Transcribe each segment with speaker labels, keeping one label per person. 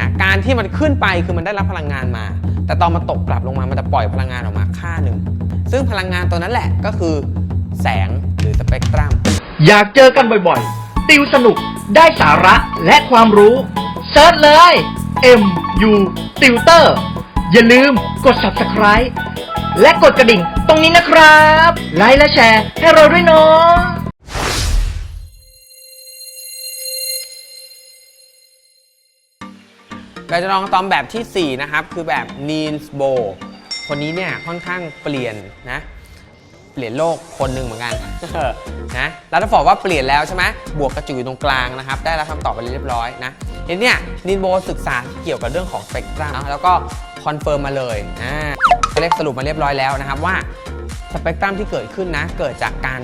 Speaker 1: นะการที่มันขึ้นไปคือมันได้รับพลังงานมา แต่ตอนมันตกกลับลงมามันจะปล่อยพลังงานออกมาค่าหนึ่งซึ่งพลังงานตัวนั้นแหละก็คือ แสงหรือสเปกตรัม
Speaker 2: อยากเจอกันบ่อยๆ ติวสนุกได้สาระและความรู้เซิร์ชเลย M U Tutor อย่าลืมกด subscribe และกดกระดิ่งตรงนี้นะครับ ไลค์และแชร์ให้เราด้วยเนาะ
Speaker 1: เราจะลองตอมแบบทีสี่4 นะครับ คือแบบ Niels Bohr คนนี้เนี่ยค่อนข้างเปลี่ยนนะ เปลี่ยนโลกคนหนึ่งเหมือนกันนะแล้วถ้าบอกว่าเปลี่ยนแล้วใช่ไหมบวกกระจุยตรงกลางนะครับ ได้รับคำตอบไปเรียบร้อยนะทีนี้เนี่ยนินโบศึกษาเกี่ยวกับเรื่องของสเปกตรัมแล้วก็คอนเฟิร์มมาเลยอ่าเขาเรียกสรุปมาเรียบร้อยแล้วนะครับว่าสเปกตรัมที่เกิดขึ้นนะ เกิดจากการ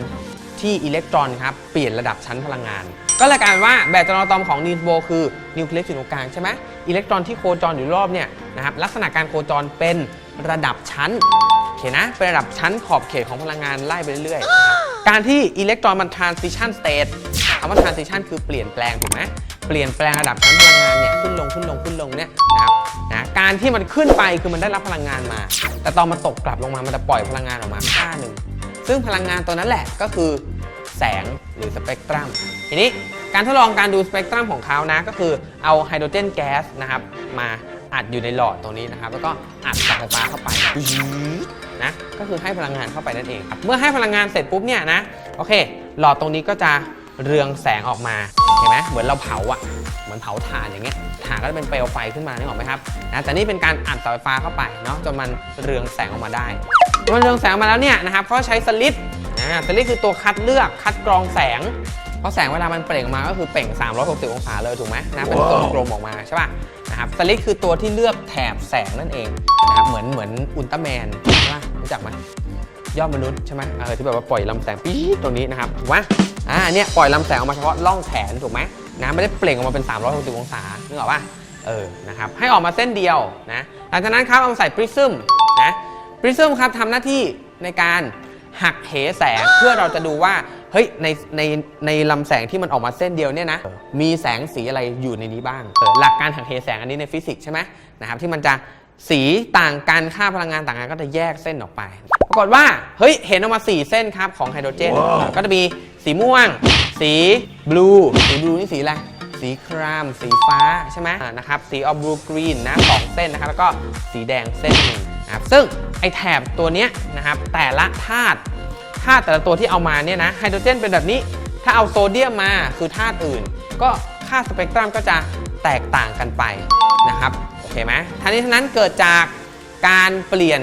Speaker 1: ที่อิเล็กตรอนครับเปลี่ยนระดับชั้นพลังงาน ก็เลยกลายเป็นว่าแบบจำลองอะตอมของนินโบคือนิวเคลียสอยู่ตรงกลางใช่ไหมอิเล็กตรอนที่โคจรอยู่รอบเนี่ยนะครับลักษณะการโคจรเป็นระดับชั้นโอเคนะเป็นระดับชั้นขอบเขตของพลังงานไล่ไปเรื่อยๆนะครับการที่อิเล็กตรอนมัน transition state คำว่า transition คือเปลี่ยนแปลงถูกไหมเปลี่ยนแปลงระดับชั้นพลังงานเนี่ยขึ้นลงขึ้นลงขึ้นลงเนี่ยนะครับนะการที่มันขึ้นไปคือมันได้รับพลังงานมา แต่ตอนมันตกกลับลงมามันจะปล่อยพลังงานออกมาค่าหนึ่งซึ่งพลังงานตัวนั้นแหละก็คือแสงหรือสเปกตรัมทีนี้ การทดลองการดูสเปกตรัมของเขานะ ก็คือเอาไฮโดรเจนแก๊สนะครับมาอัดอยู่ในหลอดตรงนี้นะครับ แล้วก็อัดกับไฟฟ้าเข้าไปนะก็คือให้พลังงานเข้าไปนั่นเองครับเมื่อให้พลังงานเสร็จปุ๊บเนี่ยนะโอเค หลอดตรงนี้ก็จะเรืองแสงออกมาเห็นไหมเหมือนเราเผาอะเหมือนเผาถ่านอย่างเงี้ยถ่านก็จะเป็นเปลวไฟขึ้นมานึกออกไหมครับนะแต่นี่เป็นการอัดเสาไฟฟ้าเข้าไปเนาะจนมันเรืองแสงออกมาได้เมื่อเรืองแสงมาแล้วเนี่ยนะครับเขาใช้สลิดนะสลิดคือตัวคัดเลือกคัดกรองแสง ราะแสงเวลามันเปล่งออกมาก็คือเปล่ง 360 องศาเลยถูกไหมนะเป็นตัวกลมออกมาใช่ป่ะนะครับสลิดคือตัวที่เลือกแถบแสงนั่นเองนะครับเหมือนเหมือนอุลตร้าแมนใช่ป่ะรู้จักไหมยอดมนุษย์ใช่ไหมเออที่แบบว่าปล่อยลำแสงปี๊ดตรงนี้นะครับถูกไหมอ่าเนี่ยปล่อยลำแสงออกมาเฉพาะร่องแขนถูกไหมนะไม่ได้เปล่งออกมาเป็น 360 องศานึกออกป่ะเออนะครับให้ออกมาเส้นเดียวนะหลังจากนั้นครับเอามาใส่ปริซึมนะปริซึมครับทำหน้าที่ในการหักเหแสงเพื่อเราจะดูว่าเฮ้ยในในในลำแสงที่มันออกมาเส้นเดียวเนี่ยนะมีแสงสีอะไรอยู่ในนี้บ้างเออหลักการหักเหแสงอันนี้ในฟิสิกส์ใช่ไหมนะครับที่มันจะสีต่างกันค่าพลังงานต่างกันก็จะแยกเส้นออกไป ปรากฏว่าเฮ้ยเห็นออกมา 4 เส้นครับของไฮโดรเจน ก็จะมีสีม่วง สีบลูสีบลูนี่สีอะไรสีคราม สีฟ้าใช่ไหมอ่านะครับสีออบลูกรีนนะสองเส้นนะครับแล้วก็สีแดงเส้นหนึ่งนะครับซึ่งไอแถบตัวเนี้ยนะครับแต่ละธาตุ ธาตุแต่ละตัวที่เอามาเนี่ยนะไฮโดรเจนเป็นแบบนี้ ถ้าเอาโซเดียมมาคือธาตุอื่น ก็ค่าสเปกตรัมก็จะแตกต่างกันไปนะครับโอเคไหมทั้งนี้ทั้งนั้นเกิดจากการเปลี่ยน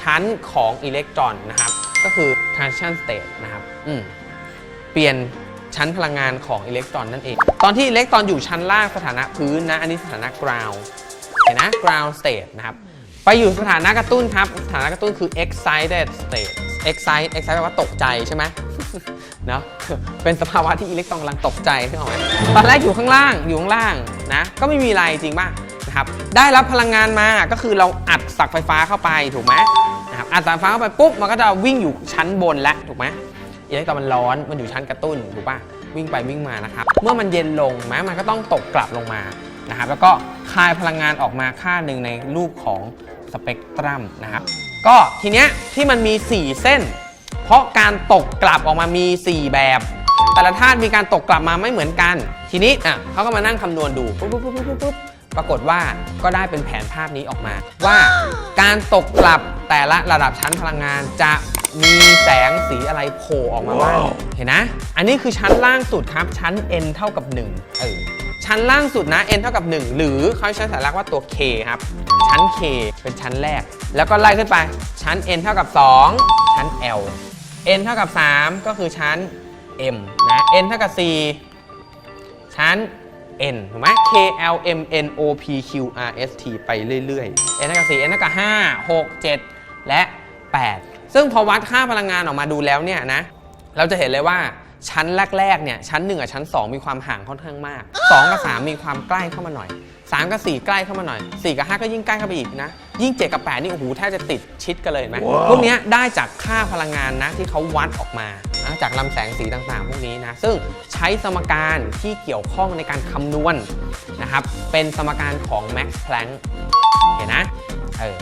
Speaker 1: ชั้นของอิเล็กตรอนนะครับ ก็คือ transition state นะครับเปลี่ยนชั้นพลังงานของอิเล็กตรอนนั่นเอง ตอนที่อิเล็กตรอนอยู่ชั้นล่างสถานะพื้นนะ อันนี้สถานะ ground เห็นนะ ground state นะครับ ไปอยู่สถานะกระตุ้นครับ สถานะกระตุ้นคือ excited state excite excite แปลว่าตกใจใช่ไหมเนาะเป็นสภาวะที่อิเล็กตรอนกำลังตกใจขึ้นออกไหมตอนแรกอยู่ข้างล่างอยู่ข้างล่างนะก็ไม่มีอะไรจริงป่ะนะครับได้รับพลังงานมาก็คือเราอัดสักไฟฟ้าเข้าไปถูกไหมนะครับอัดสักไฟฟ้าเข้าไปปุ๊บมันก็จะวิ่งอยู่ชั้นบนแล้วถูกไหมอิเล็กตรอนมันร้อนมันอยู่ชั้นกระตุ้นถูกป่ะวิ่งไปวิ่งมานะครับเมื่อมันเย็นลงแม้มันก็ต้องตกกลับลงมานะครับแล้วก็คายพลังงานออกมาค่าหนึ่งในรูปของสเปกตรัมนะครับ ก็ทีเนี้ยที่มันมี 4 เส้น เพราะการตกกลับออกมามี 4 แบบ แต่ละธาตุมีการตกกลับมาไม่เหมือนกัน ทีนี้อะเขาก็มานั่งคำนวณดูปุ๊บปุ๊บปุ๊บปุ๊บปุ๊บปรากฏว่าก็ได้เป็นแผนภาพนี้ออกมา ว่าการตกกลับแต่ละระดับชั้นพลังงานจะมีแสงสีอะไรโผล่ออกมาบ้างเห็นนะ อันนี้คือชั้นล่างสุดครับชั้น n เท่ากับ1เออ ชั้นล่างสุดนะ n เท่ากับ 1 หรือเขาใช้สัญลักว่าตัว k ครับ ชั้น k เป็นชั้นแรก แล้วก็ไล่ขึ้นไป ชั้น n เท่ากับ 2 ชั้น l n เท่ากับ 3 ก็คือชั้น m นะ n เท่ากับ 4 ชั้น n ถูกไหม k l m n o p q r s t ไปเรื่อยๆ n เท่ากับ 4 n เท่ากับ 5 6 7 และ 8 ซึ่งพอวัดค่าพลังงานออกมาดูแล้วเนี่ยนะ เราจะเห็นเลยว่า ชั้นแรกๆเนี่ยชั้น 1 กับชั้น 2 มีความห่างค่อนข้างมาก 2 กับ 3 มีความใกล้เข้ามาหน่อย 3 กับ 4 ใกล้เข้ามาหน่อย 4 กับ 5 ก็ยิ่งใกล้เข้าไปอีกนะ ยิ่ง 7 กับ 8 นี่โอ้โหแทบจะติดชิดกันเลยเห็นไหมพวกเนี้ยได้จากค่าพลังงานนะที่เขาวัดออกมานะจากลำแสงสีต่างๆ พวกนี้นะ ซึ่งใช้สมการที่เกี่ยวข้องในการคำนวณนะครับเป็นสมการของ Max Planck เห็นนะเออ